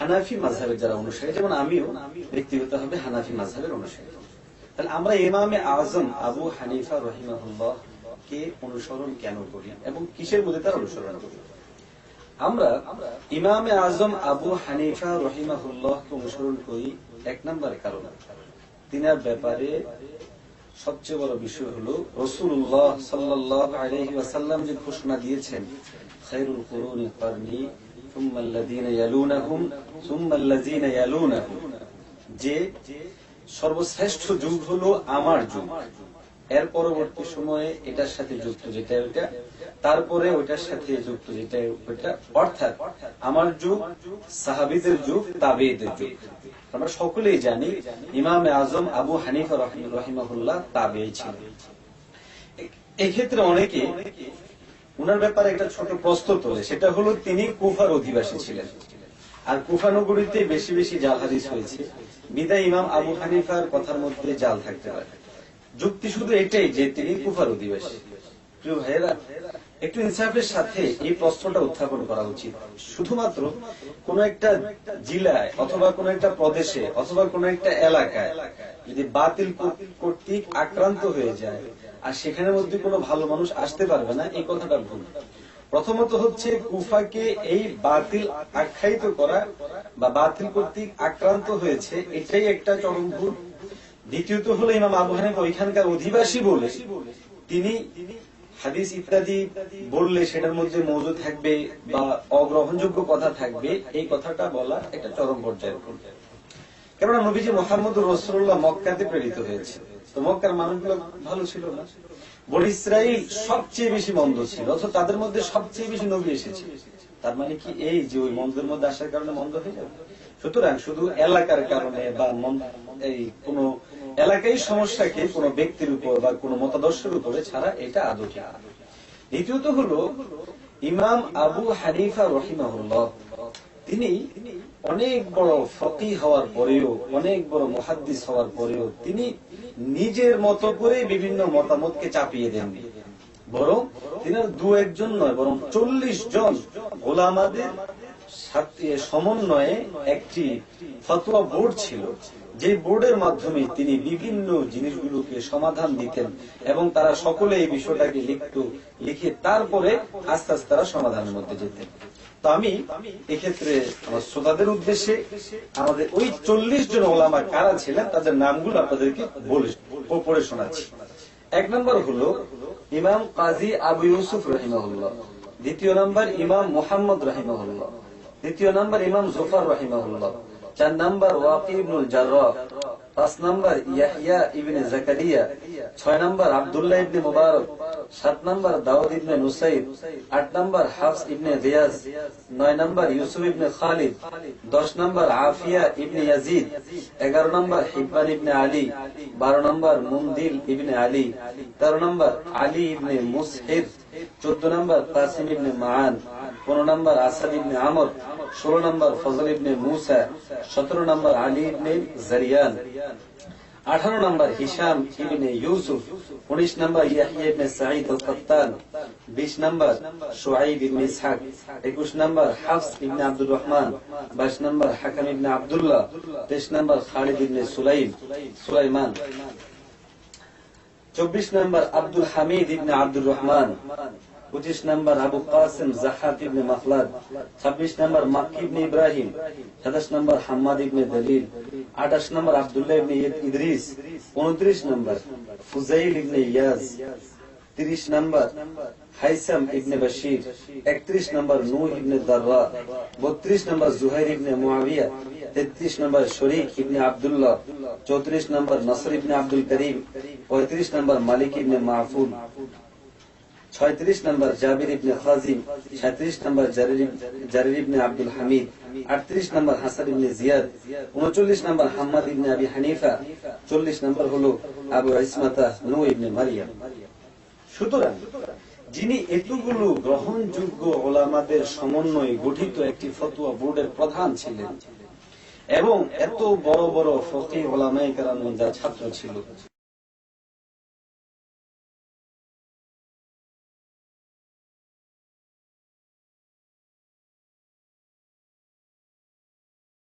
হানাফি মাঝহের যারা অনুসারী, যেমন আমিও ব্যক্তিগত হবে হানাফি মাঝহের অনুসারী। তাহলে আমরা ইমামে আজম আবু হানিফা রহিমাহুল্লাহ কে অনুসরণ কেন করি এবং কিসের মধ্যে তার অনুসরণ করি? আমরা ইমামে আজম আবু হানিফা রহিমাহুল্লাহকে অনুসরণ করি এক নম্বর কারণ। তিনার ব্যাপারে সবচেয়ে বড় বিষয় হলো রসুল্লাহ সাল্লাহ আলহি ওয়াসাল্লাম যে ঘোষণা দিয়েছেন, খায়রুল কুরুনি যে সর্বশ্রেষ্ঠ যুগ হল আমার যুগ। এর পরবর্তী সময়ে এটার সাথে যুক্ত যেটা ওইটা, তারপরে ওইটার সাথে যুক্ত যেটা ওইটা, অর্থাৎ আমার যুগ, সাহাবিদের যুগ তাবেদের যুগ। আমরা সকলেই জানি ইমাম আজম আবু হানিফা রহিমাহুল্লাহ তাবে ছিল এক্ষেত্রে অনেকে উনার ব্যাপারে একটা ছোট প্রশ্ন তোলে সেটা হলো তিনি কুফার অধিবাসী ছিলেন। আর কুফা নগরীতে বেশি বেশি জাল হাদিস হয়েছে। বিদায় ইমাম আবু হানিফার কথার মধ্যে জাল থাকতে পারে। যুক্তি শুধু এটাই যে তিনি কুফার অধিবাসী। প্রিয় ভাইয়েরা, একটু ইনসাফের সাথে এই প্রশ্নটা উত্থাপন করা উচিত। শুধুমাত্র কোন একটা জেলায় অথবা কোন একটা প্রদেশে অথবা কোন একটা এলাকায় যদি বাতিল কর্তৃক আক্রান্ত হয়ে যায় আর সেখানের মধ্যে কোনো ভালো মানুষ আসতে পারবে না, এই কথাটা ভুল। প্রথমত হচ্ছে কুফাকে এই বাতিল আখ্যায়িত করা বা বাতিল কর্তৃক আক্রান্ত হয়েছে, এটাই একটা চরম ভুল। দ্বিতীয়ত হলো ইমাম আবু হানিফা ওইখানকার অধিবাসী বলে তিনি হাদিস ইত্যাদি বললে সেটার মধ্যে মজুদ থাকবে বা অগ্রহণযোগ্য কথা থাকবে, এই কথাটা বলা একটা চরম পর্যায়ের কেননা নবীজি মোহাম্মদ রসুল্লাহ মক্কাতে প্রেরিত হয়েছে। তো মক্কার মানুষগুলো ভালো ছিল না। বড় ইসরায়েল সবচেয়ে বেশি মন্দ ছিল, অথচ তাদের মধ্যে সবচেয়ে বেশি নবী এসেছে। তার মানে কি এই যে ওই মন্দের মধ্যে আসার কারণে মন্দ হয়ে যাবে? সুতরাং শুধু এলাকার কারণে বা এই কোন এলাকায় সমস্যাকে কোন ব্যক্তির উপর বা কোন মতাদর্শের উপরে ছাড়া এটা আদৌ দ্বিতীয়ত হলো, ইমাম আবু হানিফা রহিমাহুল্লাহ তিনি অনেক বড় ফকি হওয়ার পরেও, অনেক বড় মহাদ্দিস হওয়ার পরেও তিনি নিজের মতো করে বিভিন্ন মতামতকে চাপিয়ে দেন বরং তিনি দু একজন নয়, বরং চল্লিশ জন গোলামাদের সমন্বয়ে একটি ফতুয়া বোর্ড ছিল। যে বোর্ডের মাধ্যমে তিনি বিভিন্ন জিনিসগুলোকে সমাধান দিতেন এবং তারা সকলে এই বিষয়টাকে লিখত, লিখে তারপরে আস্তে আস্তে তারা সমাধানের মধ্যে যেতেন। তো আমি এক্ষেত্রে আমার শ্রোতাদের উদ্দেশ্যে আমাদের ওই চল্লিশ জন ওলামা কারা ছিলেন তাদের নামগুলো আপনাদেরকে বলে, পড়ে শোনাচ্ছি। এক নম্বর হলো ইমাম কাজী আবু ইউসুফ রহিমাহুল্লাহ, দ্বিতীয় নম্বর ইমাম মুহাম্মদ রহিমাহুল্লাহ, দ্বিতীয় নম্বর ইমাম জোফার রহিমাহুল্লাহ চার নম্বর ওয়াকি ইবনুল পাঁচ নম্বর ইয়াহিয়া ইবনে জাকারিয়া ছয় নম্বর আব্দুল্লাহ ইবনে মুবারক সাত নম্বর দাউদ ইবনে নুসাইব আট নম্বর হাফস ইবনে রিয়াজ নয় নম্বর ইউসুফ ইবনে খালিদ দশ নম্বর আফিয়া ইবনে ইয়াজিদ এগারো নম্বর হিব্বান ইবনে আলী বারো নম্বর মুমদিল ইবনে আলী তেরো নম্বর আলী ইবনে মুসহির চোদ্দ নম্বর কাসিম ইবনে মান পনেরো নম্বর আসাদ ইবনে আমর, ষোলো নম্বর ফজল ইবনে মুসা, সতেরো নম্বর আলী ইবনে জারিয়ান, আঠারো নম্বর হিসাম ইবনে ইউসুফ, উনিশ নম্বর ইয়াহিয়া সাঈদ আল কাত্তান বিশ নম্বর শুআইব ইবনে ইসহাক, একুশ নম্বর হাফস ইবনে আব্দুর রহমান, বাইশ নম্বর হাকাম ইবনে আব্দুল্লাহ, তেইশ নম্বর খালিদ ইবনে সুলাইম, সুলাইমান। চব্বিশ নম্বর আব্দুল হামিদ ইবনে আব্দুর রহমান পঁচিশ নম্বর আবু কাসিম জাহাদ ইবনে মাখলাদ ছাব্বিশ নম্বর মাক্কি ইবনে ইব্রাহিম সাতাশ নম্বর হাম্মাদ ইবনে দলিল আঠাশ নম্বর আবদুল্লাহ ইবনে ইদরিস উনত্রিশ নম্বর ফুজাইল ইবনে ইয়াজ তিরিশ নম্বর হাইসাম ইবনে বশির একত্রিশ নম্বর নূহ ইবনে দাররা বত্রিশ নম্বর জুহাইর ইবনে মুআবিয়া তেত্রিশ নম্বর শরীক ইবনে আব্দুল্লাহ চৌত্রিশ নম্বর নসর ইবনে আব্দুল করিম পঁয়ত্রিশ নম্বর মালিক ইবনে মাহফুল ছয়ত্রিশ নম্বর জাবির ইবনে খাজিম, সাঁত্রিশ নম্বর জারির- ইবনে আব্দুল হামিদ, আটত্রিশ নম্বর হাসান ইবনে জিয়াদ, উনচল্লিশ নম্বর হাম্মাদ ইবনে আবি হানিফা, চল্লিশ নম্বর হলো আবু ইসমাতা নু ইবনে মারিয়াম। সুতরাং যিনি এতগুলো গ্রহণযোগ্য ওলামাদের সমন্বয়ে গঠিত একটি ফতুয়া বোর্ডের প্রধান ছিলেন এবং এত বড় বড় ফকি ওলামাই যার ছাত্র ছিল